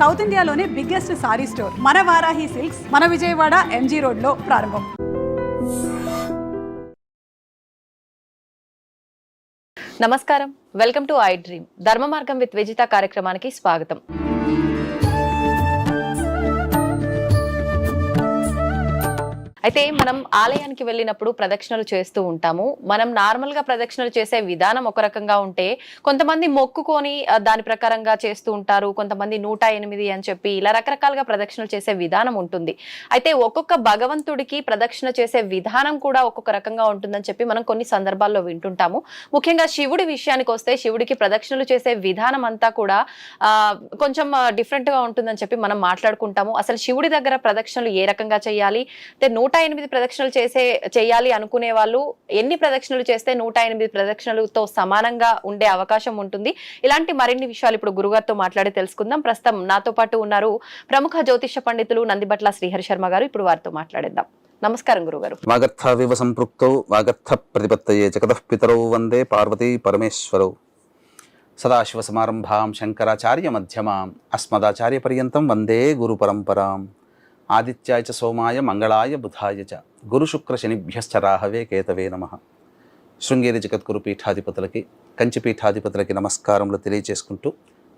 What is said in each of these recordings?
South ఇండియాలోనే biggest sorry store మన Varahi silks మన విజయవాడ ఎంజీ రోడ్లో ప్రారంభం. నమస్కారం. Welcome to iDream. ధర్మ మార్గం విత్ విజిత కార్యక్రమానికి స్వాగతం. అయితే మనం ఆలయానికి వెళ్ళినప్పుడు ప్రదక్షిణలు చేస్తూ ఉంటాము. మనం నార్మల్గా ప్రదక్షిణలు చేసే విధానం ఒక రకంగా ఉంటే కొంతమంది మొక్కుకొని దాని ప్రకారంగా చేస్తూ ఉంటారు. కొంతమంది నూట ఎనిమిది అని చెప్పి ఇలా రకరకాలుగా ప్రదక్షిణలు చేసే విధానం ఉంటుంది. అయితే ఒక్కొక్క భగవంతుడికి ప్రదక్షిణ చేసే విధానం కూడా ఒక్కొక్క రకంగా ఉంటుందని చెప్పి మనం కొన్ని సందర్భాల్లో వింటుంటాము. ముఖ్యంగా శివుడి విషయానికి వస్తే శివుడికి ప్రదక్షిణలు చేసే విధానం అంతా కూడా కొంచెం డిఫరెంట్గా ఉంటుందని చెప్పి మనం మాట్లాడుకుంటాము. అసలు శివుడి దగ్గర ప్రదక్షిణలు ఏ రకంగా చేయాలి? అయితే నూట నూట ఎనిమిది ప్రదక్షిణలు చేసే చేయాలి అనుకునే వాళ్ళు ఎన్ని ప్రదక్షిణలు చేస్తే నూట ఎనిమిది ప్రదక్షిణలతో సమానంగా ఉండే అవకాశం ఉంటుంది. ఇలాంటి మరిన్ని విషయాలు ఇప్పుడు గురుగారితో మాట్లాడి తెలుసుకుందాం. ప్రస్తుతం నాతో పాటు ఉన్నారు ప్రముఖ జ్యోతిష పండితులు నందిబట్ల శ్రీహరి శర్మ గారు. ఇప్పుడు వారితో మాట్లాడేద్దాం. నమస్కారం గురుగారు. వాగర్థావివ సంపృక్తౌ వాగర్థ ప్రతిపత్తయే జగతః పితరౌ వందే పార్వతీ పరమేశ్వరౌ. సదాశివసమారంభాం శంకరాచార్య మధ్యమాం అస్మదాచార్య పర్యంతం వందే గురు పరంపరాం. ఆదిత్యాయ చ సోమాయ మంగళాయ బుధాయ చ. గురు శుక్ర శనిభ్యశ్చ రాహవే కేతవే నమ. శృంగేరి జగద్గురు పీఠాధిపతులకి కంచి పీఠాధిపతులకి నమస్కారములు తెలియజేసుకుంటూ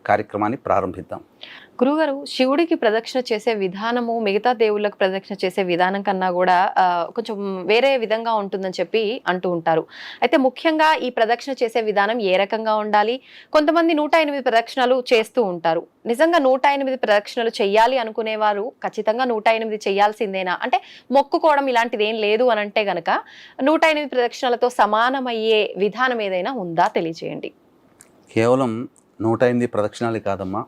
కార్యక్రమాన్ని ప్రారంభిద్దాం. గురుగారు శివుడికి ప్రదక్షిణ చేసే విధానము మిగతా దేవుళ్ళకు ప్రదక్షిణ చేసే విధానం కన్నా కూడా కొంచెం వేరే విధంగా ఉంటుందని చెప్పి అంటూ ఉంటారు. అయితే ముఖ్యంగా ఈ ప్రదక్షిణ చేసే విధానం ఏ రకంగా ఉండాలి? కొంతమంది నూట ఎనిమిది ప్రదక్షిణలు చేస్తూ ఉంటారు. నిజంగా నూట ఎనిమిది ప్రదక్షిణలు చెయ్యాలి అనుకునేవారు ఖచ్చితంగా నూట ఎనిమిది చేయాల్సిందేనా? అంటే మొక్కుకోవడం ఇలాంటిది ఏం లేదు అని అంటే గనక నూట ఎనిమిది ప్రదక్షిణలతో సమానమయ్యే విధానం ఏదైనా ఉందా? తెలియజేయండి కేవలం నూట ఎనిమిది ప్రదక్షిణాలు కాదమ్మా.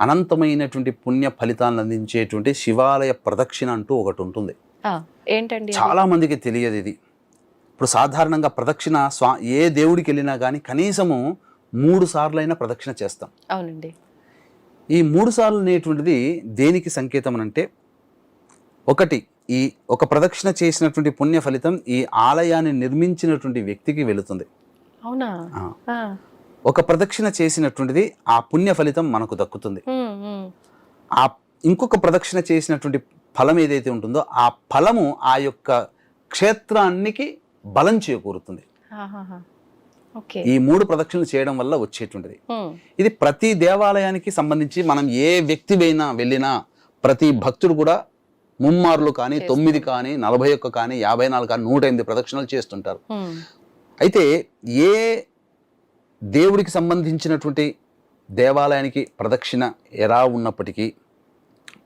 అనంతమైనటువంటి పుణ్య ఫలితాలను అందించేటువంటి శివాలయ ప్రదక్షిణ అంటూ ఒకటి ఉంటుంది. ఏంటండి? చాలా మందికి తెలియదు ఇది. ఇప్పుడు సాధారణంగా ప్రదక్షిణ స్వా ఏ దేవుడికి వెళ్ళినా కానీ కనీసము మూడు సార్లైనా ప్రదక్షిణ చేస్తాం. అవునండి. ఈ మూడు సార్లు అనేటువంటిది దేనికి సంకేతం అని అంటే ఒకటి ఈ ఒక ప్రదక్షిణ చేసినటువంటి పుణ్య ఫలితం ఈ ఆలయాన్ని నిర్మించినటువంటి వ్యక్తికి వెళుతుంది. అవునా. ఒక ప్రదక్షిణ చేసినటువంటిది ఆ పుణ్య ఫలితం మనకు దక్కుతుంది. ఆ ఇంకొక ప్రదక్షిణ చేసినటువంటి ఫలం ఏదైతే ఉంటుందో ఆ ఫలము ఆ యొక్క క్షేత్రానికి బలం చేకూరుతుంది. ఈ మూడు ప్రదక్షిణలు చేయడం వల్ల వచ్చేటువంటిది. ఇది ప్రతి దేవాలయానికి సంబంధించి మనం ఏ వ్యక్తి అయినా వెళ్ళినా ప్రతి భక్తుడు కూడా ముమ్మార్లు కానీ తొమ్మిది కానీ నలభై ఒక్క కానీ యాభై నాలుగు కానీ నూట ఎనిమిది ప్రదక్షిణలు చేస్తుంటారు. అయితే ఏ దేవుడికి సంబంధించినటువంటి దేవాలయానికి ప్రదక్షిణ ఎలా ఉన్నప్పటికీ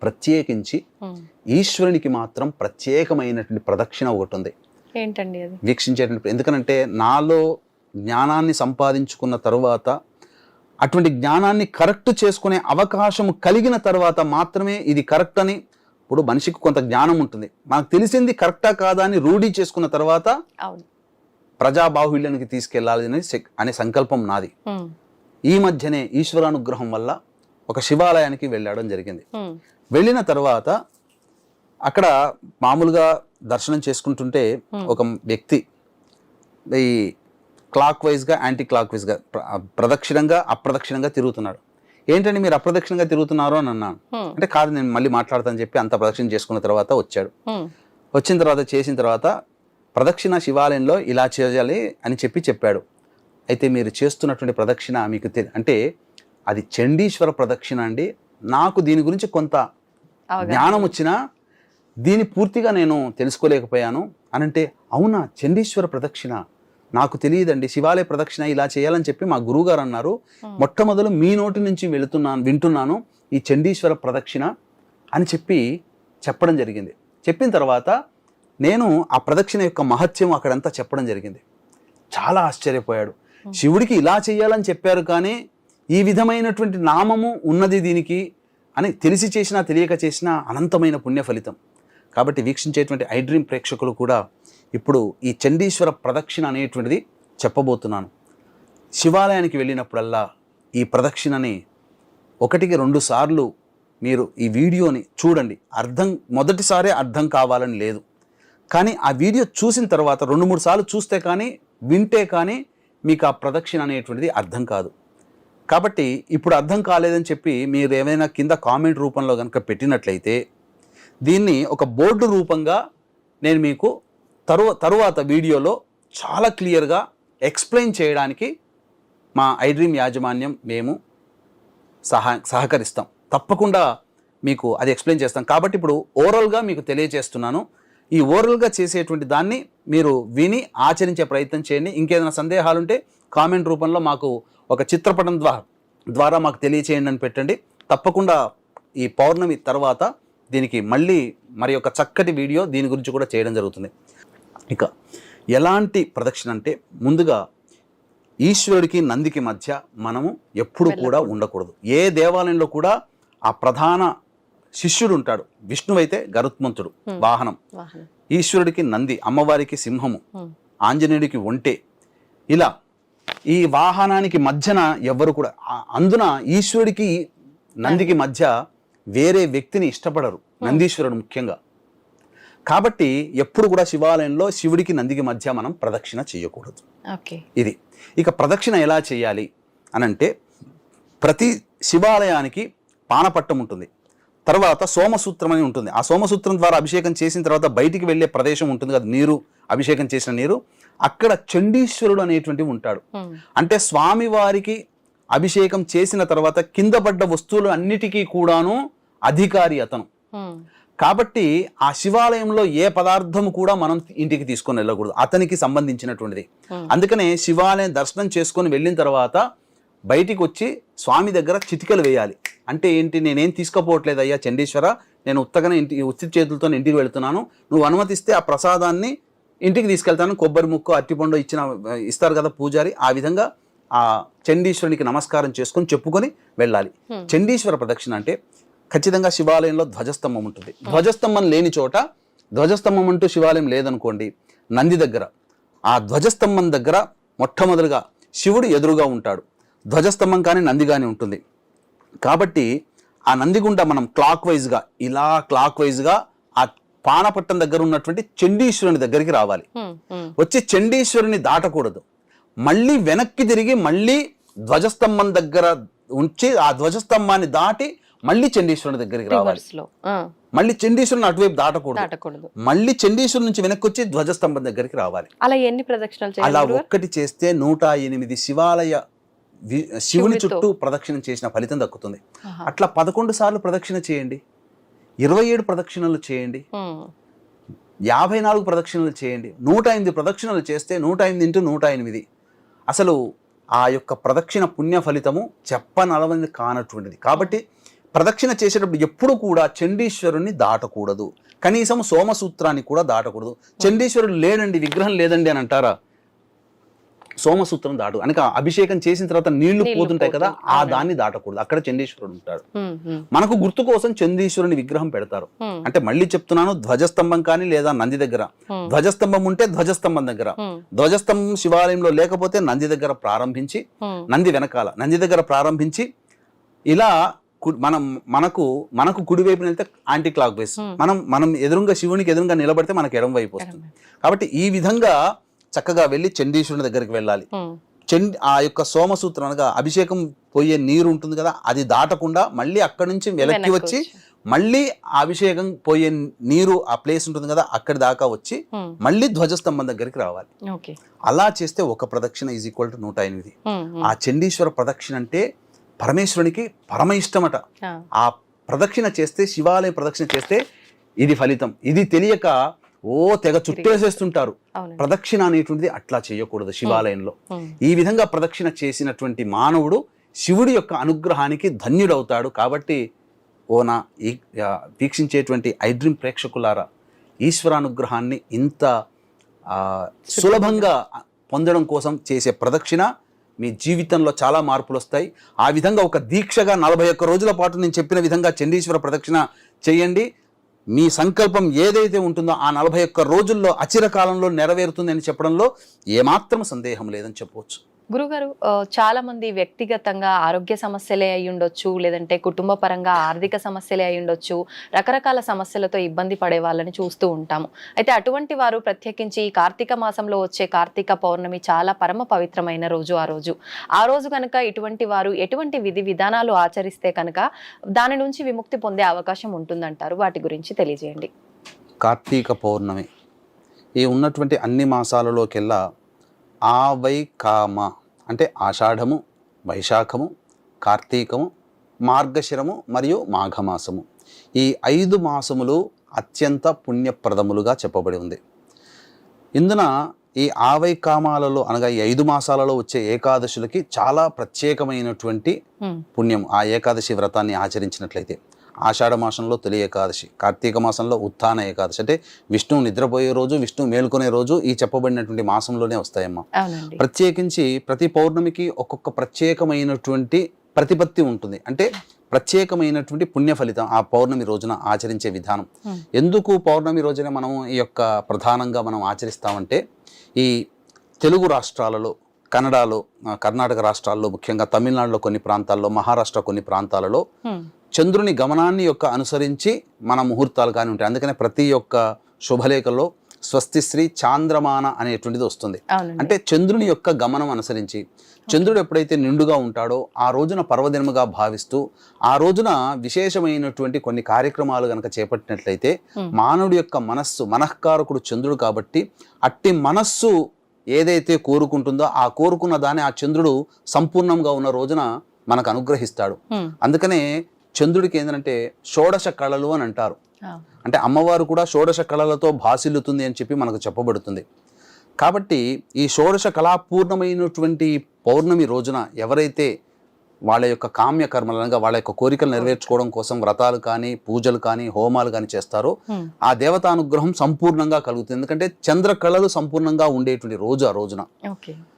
ప్రత్యేకించి హ్మ్. ఈశ్వరునికి మాత్రం ప్రత్యేకమైనటువంటి ప్రదక్షిణ ఒకటి ఉంది ఏంటండి అది? వీక్షించేటువంటి ఎందుకనంటే నాలో జ్ఞానాన్ని సంపాదించుకున్న తరువాత అటువంటి జ్ఞానాన్ని కరెక్ట్ చేసుకునే అవకాశం కలిగిన తర్వాత మాత్రమే ఇది కరెక్ట్ అని ఇప్పుడు మనిషికి కొంత జ్ఞానం ఉంటుంది. మనకు తెలిసింది కరెక్టా కాదా అని రూఢీ చేసుకున్న తర్వాత అవును. ప్రజాబాహుళ్యానికి తీసుకెళ్ళాలి అనే సెక్- అనే సంకల్పం నాది. ఈ మధ్యనే ఈశ్వరానుగ్రహం వల్ల ఒక శివాలయానికి వెళ్ళడం జరిగింది. వెళ్ళిన తర్వాత అక్కడ మామూలుగా దర్శనం చేసుకుంటుంటే ఒక వ్యక్తి ఈ క్లాక్ వైజ్గా యాంటీ క్లాక్ వైజ్గా ప్ర- ప్రదక్షిణంగా అప్రదక్షిణంగా తిరుగుతున్నాడు ఏంటండి మీరు అప్రదక్షిణంగా తిరుగుతున్నారు అని అన్నాను. అంటే కాదు నేను మళ్ళీ మాట్లాడతానని చెప్పి అంత ప్రదక్షిణ చేసుకున్న తర్వాత వచ్చాడు. వచ్చిన తర్వాత చేసిన తర్వాత ప్రదక్షిణ శివాలయంలో ఇలా చేయాలి అని చెప్పి చెప్పాడు. అయితే మీరు చేస్తున్నటువంటి ప్రదక్షిణ మీకు తెలి అంటే అది చండీశ్వర ప్రదక్షిణ అండి. నాకు దీని గురించి కొంత. జ్ఞానం వచ్చినా దీని పూర్తిగా నేను తెలుసుకోలేకపోయాను. అని అంటే అవునా చండీశ్వర ప్రదక్షిణ? నాకు తెలియదండి. శివాలయ ప్రదక్షిణ ఇలా చేయాలని చెప్పి మా గురువుగారు అన్నారు. మొట్టమొదలు మీ నోటి నుంచి వెళుతున్నాను వింటున్నాను ఈ చండీశ్వర ప్రదక్షిణ అని చెప్పి చెప్పడం జరిగింది. చెప్పిన తర్వాత నేను ఆ ప్రదక్షిణ యొక్క మహత్యం అక్కడంతా చెప్పడం జరిగింది. చాలా ఆశ్చర్యపోయాడు. శివుడికి ఇలా చేయాలని చెప్పారు కానీ ఈ విధమైనటువంటి నామము ఉన్నది దీనికి అని తెలిసి చేసినా తెలియక చేసినా అనంతమైన పుణ్య ఫలితం. కాబట్టి వీక్షించేటువంటి ఐ డ్రీమ్ ప్రేక్షకులు కూడా ఇప్పుడు ఈ చండీశ్వర ప్రదక్షిణ అనేటువంటిది చెప్పబోతున్నాను. శివాలయానికి వెళ్ళినప్పుడల్లా ఈ ప్రదక్షిణని ఒకటికి రెండు సార్లు మీరు ఈ వీడియోని చూడండి. అర్థం మొదటిసారే అర్థం కావాలని లేదు. కానీ ఆ వీడియో చూసిన తర్వాత రెండు మూడు సార్లు చూస్తే కానీ వింటే కానీ మీకు ఆ ప్రదక్షిణ అనేటువంటిది అర్థం కాదు. కాబట్టి ఇప్పుడు అర్థం కాలేదని చెప్పి మీరు ఏమైనా కింద కామెంట్ రూపంలో కనుక పెట్టినట్లయితే దీన్ని ఒక బోర్డు రూపంగా నేను మీకు తరువ తరువాత వీడియోలో చాలా క్లియర్గా ఎక్స్ప్లెయిన్ చేయడానికి మా ఐడ్రీమ్ యాజమాన్యం మేము సహా సహకరిస్తాం. తప్పకుండా మీకు అది ఎక్స్ప్లెయిన్ చేస్తాం. కాబట్టి ఇప్పుడు ఓరల్గా మీకు తెలియజేస్తున్నాను. ఈ ఓరల్గా చేసేటువంటి దాన్ని మీరు విని ఆచరించే ప్రయత్నం చేయండి. ఇంకేదైనా సందేహాలు ఉంటే కామెంట్ రూపంలో మాకు ఒక చిత్రపటం ద్వారా ద్వారా మాకు తెలియచేయండి అని పెట్టండి. తప్పకుండా ఈ పౌర్ణమి తర్వాత దీనికి మళ్ళీ మరి ఒక చక్కటి వీడియో దీని గురించి కూడా చేయడం జరుగుతుంది. ఇక ఎలాంటి ప్రదక్షిణ అంటే ముందుగా ఈశ్వరుడికి నందికి మధ్య మనము ఎప్పుడు కూడా ఉండకూడదు. ఏ దేవాలయంలో కూడా ఆ ప్రధాన శిష్యుడు ఉంటాడు విష్ణువైతే గరుత్మంతుడు. వాహనం. ఈశ్వరుడికి నంది అమ్మవారికి సింహము. ఆంజనేయుడికి ఒంటె. ఇలా ఈ వాహనానికి మధ్యన ఎవ్వరు కూడా అందున ఈశ్వరుడికి నందికి మధ్య వేరే వ్యక్తిని ఇష్టపడరు. నందీశ్వరుడు ముఖ్యంగా. కాబట్టి ఎప్పుడు కూడా శివాలయంలో శివుడికి నందికి మధ్య మనం ప్రదక్షిణ చేయకూడదు. ఇది. ఇక ప్రదక్షిణ ఎలా చేయాలి అనంటే ప్రతి శివాలయానికి పానపట్టం ఉంటుంది. తర్వాత సోమసూత్రం అని ఉంటుంది. ఆ సోమసూత్రం ద్వారా అభిషేకం చేసిన తర్వాత బయటికి వెళ్ళే ప్రదేశం ఉంటుంది కదా నీరు అభిషేకం చేసిన నీరు. అక్కడ చండీశ్వరుడు అనేటువంటివి ఉంటాడు. అంటే స్వామివారికి అభిషేకం చేసిన తర్వాత కింద పడ్డ వస్తువులు అన్నిటికీ కూడాను అధికారి అతను. కాబట్టి ఆ శివాలయంలో ఏ పదార్థము కూడా మనం ఇంటికి తీసుకొని వెళ్ళకూడదు. అతనికి సంబంధించినటువంటిది. అందుకనే శివాలయం దర్శనం చేసుకొని వెళ్ళిన తర్వాత బయటికి వచ్చి స్వామి దగ్గర చిటికలు వేయాలి. అంటే ఏంటి? నేనేం తీసుకుపోవట్లేదు అయ్యా చండీశ్వర. నేను ఉత్తగానే ఇంటి ఉత్తి చేతులతో ఇంటికి వెళ్తున్నాను. నువ్వు అనుమతిస్తే ఆ ప్రసాదాన్ని ఇంటికి తీసుకెళ్తాను. కొబ్బరి ముక్కు అట్టిపండు ఇచ్చిన ఇస్తారు కదా పూజారి. ఆ విధంగా ఆ చండీశ్వరునికి నమస్కారం చేసుకొని చెప్పుకొని వెళ్ళాలి. చండీశ్వర ప్రదక్షిణ అంటే ఖచ్చితంగా శివాలయంలో ధ్వజస్తంభం ఉంటుంది. ధ్వజస్తంభం లేని చోట ధ్వజస్తంభం అంటూ శివాలయం లేదనుకోండి నంది దగ్గర. ఆ ధ్వజస్తంభం దగ్గర మొట్టమొదలుగా శివుడు ఎదురుగా ఉంటాడు. ధ్వజస్తంభం కానీ నంది కానీ ఉంటుంది. కాబట్టి ఆ నందిగుండ మనం క్లాక్ వైజ్గా ఇలా క్లాక్ వైజ్గా ఆ పానపట్టం దగ్గర ఉన్నటువంటి చండీశ్వరుని దగ్గరికి రావాలి. వచ్చి చండీశ్వరుని దాటకూడదు. మళ్ళీ వెనక్కి తిరిగి మళ్ళీ ధ్వజస్తంభం దగ్గర ఉంచి ఆ ధ్వజస్తంభాన్ని దాటి మళ్ళీ చండీశ్వరుని దగ్గరికి రావాలి. మళ్ళీ చండీశ్వరుని అటువైపు దాటకూడదు. మళ్ళీ చండీశ్వరు నుంచి వెనక్కి వచ్చి ధ్వజస్తంభం దగ్గరికి రావాలి. అలా ఎన్ని ప్రదక్షిణలు అలా? ఒక్కటి చేస్తే నూట ఎనిమిది శివాలయ శివుని. చుట్టూ ప్రదక్షిణ చేసిన ఫలితం దక్కుతుంది. అట్లా పదకొండు సార్లు ప్రదక్షిణ చేయండి. ఇరవై ఏడు ప్రదక్షిణలు చేయండి. యాభై నాలుగు ప్రదక్షిణలు చేయండి. నూట ఎనిమిది ప్రదక్షిణలు చేస్తే నూట ఎనిమిది ఇంటూ నూట ఎనిమిది. అసలు ఆ యొక్క ప్రదక్షిణ పుణ్య ఫలితము చెప్పనలవని కానటువంటిది. కాబట్టి ప్రదక్షిణ చేసేటప్పుడు ఎప్పుడు కూడా చండీశ్వరుని దాటకూడదు. కనీసం సోమసూత్రాన్ని కూడా దాటకూడదు. చండీశ్వరుడు లేడండి విగ్రహం లేదండి అని అంటారా? సోమసూత్రం దాటు అనక అభిషేకం చేసిన తర్వాత నీళ్ళు పోతుంటాయి కదా. ఆ. దాన్ని దాటకూడదు అక్కడ చండీశ్వరుడు ఉంటాడు. మనకు గుర్తు కోసం చండీశ్వరుని విగ్రహం పెడతారు. అంటే మళ్ళీ చెప్తున్నాను ధ్వజస్తంభం కానీ లేదా నంది దగ్గర. ధ్వజస్తంభం ఉంటే ధ్వజస్తంభం దగ్గర. ధ్వజస్తంభం శివాలయంలో లేకపోతే నంది దగ్గర ప్రారంభించి. నంది వెనకాల నంది దగ్గర ప్రారంభించి ఇలా మనం మనకు మనకు కుడి వైపున వెళ్తే యాంటీ క్లాక్ వైస్ మనం మనం ఎదురుగా శివునికి ఎదురుగా నిలబడితే మనకు ఎడం వైపు వస్తుంది కాబట్టి ఈ విధంగా చక్కగా వెళ్ళి చండీశ్వరుని దగ్గరికి వెళ్ళాలి. చండి ఆ యొక్క సోమసూత్రం అనగా అభిషేకం పోయే నీరు ఉంటుంది కదా అది దాటకుండా మళ్ళీ అక్కడి నుంచి వెనక్కి వెనక్కి వచ్చి. మళ్ళీ ఆ అభిషేకం పోయే నీరు ఆ ప్లేస్ ఉంటుంది కదా అక్కడి దాకా వచ్చి. మళ్ళీ ధ్వజస్తంభం దగ్గరికి రావాలి అలా చేస్తే ఒక ప్రదక్షిణ ఈజ్ ఈక్వల్ టు నూట ఎనిమిది. ఆ చండీశ్వర ప్రదక్షిణ అంటే పరమేశ్వరునికి పరమ ఇష్టమట. ఆ ప్రదక్షిణ చేస్తే శివాలయ ప్రదక్షిణ చేస్తే ఇది ఫలితం ఇది తెలియక ఓ తెగ చుట్టేసేస్తుంటారు. ప్రదక్షిణ అనేటువంటిది అట్లా చేయకూడదు శివాలయంలో. ఈ విధంగా ప్రదక్షిణ చేసినటువంటి మానవుడు శివుడి యొక్క అనుగ్రహానికి ధన్యుడవుతాడు కాబట్టి ఓ నా ఈ వీక్షించేటువంటి ఐడ్రీమ్ ప్రేక్షకులారా ఈశ్వరానుగ్రహాన్ని ఇంత సులభంగా పొందడం కోసం చేసే ప్రదక్షిణ మీ జీవితంలో చాలా మార్పులు వస్తాయి ఆ విధంగా ఒక దీక్షగా నలభై ఒక్క రోజుల పాటు నేను చెప్పిన విధంగా చండీశ్వర ప్రదక్షిణ చేయండి. మీ సంకల్పం ఏదైతే ఉంటుందో ఆ నలభై ఒక్క రోజుల్లో అచిరకాలంలో నెరవేరుతుందని చెప్పడంలో ఏమాత్రం సందేహం లేదని చెప్పవచ్చు. గురుగారు చాలా మంది వ్యక్తిగతంగా ఆరోగ్య సమస్యలే అయి ఉండొచ్చు లేదంటే కుటుంబ పరంగా ఆర్థిక సమస్యలే అయి ఉండొచ్చు రకరకాల సమస్యలతో ఇబ్బంది పడే వాళ్ళని చూస్తూ ఉంటాము. అయితే అటువంటి వారు ప్రత్యేకించి కార్తీక మాసంలో వచ్చే కార్తీక పౌర్ణమి చాలా పరమ పవిత్రమైన రోజు ఆ రోజు. ఆ రోజు కనుక ఇటువంటి వారు ఎటువంటి విధి విధానాలు ఆచరిస్తే కనుక దాని నుంచి విముక్తి పొందే అవకాశం ఉంటుందంటారు? వాటి గురించి తెలియజేయండి. కార్తీక పౌర్ణమి. ఈ ఉన్నటువంటి అన్ని మాసాలలోకెల్లా ఆవై కామ అంటే ఆషాఢము వైశాఖము కార్తీకము మార్గశిరము మరియు మాఘమాసము. ఈ ఐదు మాసములు అత్యంత పుణ్యప్రదములుగా చెప్పబడి ఉంది. ఇందున ఈ ఆవై కామాలలో అనగా ఈ ఐదు మాసాలలో వచ్చే ఏకాదశులకి చాలా ప్రత్యేకమైనటువంటి. పుణ్యం ఆ ఏకాదశి వ్రతాన్ని ఆచరించినట్లయితే ఆషాఢ మాసంలో తొలి ఏకాదశి కార్తీక మాసంలో ఉత్థాన ఏకాదశి. అంటే విష్ణువు నిద్రపోయే రోజు విష్ణువు మేల్కొనే రోజు ఈ చెప్పబడినటువంటి మాసంలోనే వస్తాయమ్మా. ప్రత్యేకించి ప్రతి పౌర్ణమికి ఒక్కొక్క ప్రత్యేకమైనటువంటి ప్రతిపత్తి ఉంటుంది. అంటే ప్రత్యేకమైనటువంటి పుణ్య ఫలితం ఆ పౌర్ణమి రోజున ఆచరించే విధానం. ఎందుకు పౌర్ణమి రోజున మనం ఈ యొక్క ప్రధానంగా మనం ఆచరిస్తామంటే ఈ తెలుగు రాష్ట్రాలలో కన్నడలో కర్ణాటక రాష్ట్రాల్లో ముఖ్యంగా తమిళనాడులో కొన్ని ప్రాంతాల్లో మహారాష్ట్ర కొన్ని ప్రాంతాలలో. చంద్రుని గమనాన్ని యొక్క అనుసరించి మన ముహూర్తాలు కానీ ఉంటాయి అందుకనే ప్రతి ఒక్క శుభలేఖలో స్వస్తి శ్రీ చాంద్రమాన అనేటువంటిది వస్తుంది అంటే చంద్రుని యొక్క గమనం అనుసరించి చంద్రుడు ఎప్పుడైతే నిండుగా ఉంటాడో ఆ రోజున పర్వదినముగా భావిస్తూ ఆ రోజున విశేషమైనటువంటి కొన్ని కార్యక్రమాలు గనక చేపట్టినట్లయితే. మానవుడి యొక్క మనస్సు మనఃకారకుడు చంద్రుడు కాబట్టి అట్టి మనస్సు ఏదైతే కోరుకుంటుందో ఆ కోరుకున్న దాన్ని ఆ చంద్రుడు సంపూర్ణంగా ఉన్న రోజున మనకు అనుగ్రహిస్తాడు. అందుకనే చంద్రుడికి ఏంటంటే షోడశ కళలు అని అంటారు. అంటే అమ్మవారు కూడా షోడశ కళలతో భాసిల్లుతుంది అని చెప్పి మనకు చెప్పబడుతుంది కాబట్టి ఈ షోడశ కళాపూర్ణమైనటువంటి పౌర్ణమి రోజున ఎవరైతే వాళ్ళ యొక్క కామ్య కర్మలు అనగా వాళ్ళ యొక్క కోరికలు నెరవేర్చుకోవడం కోసం వ్రతాలు కానీ పూజలు కానీ హోమాలు కానీ చేస్తారో. ఆ దేవతానుగ్రహం సంపూర్ణంగా కలుగుతుంది. ఎందుకంటే చంద్ర కళలు సంపూర్ణంగా ఉండేటువంటి రోజు ఆ రోజున.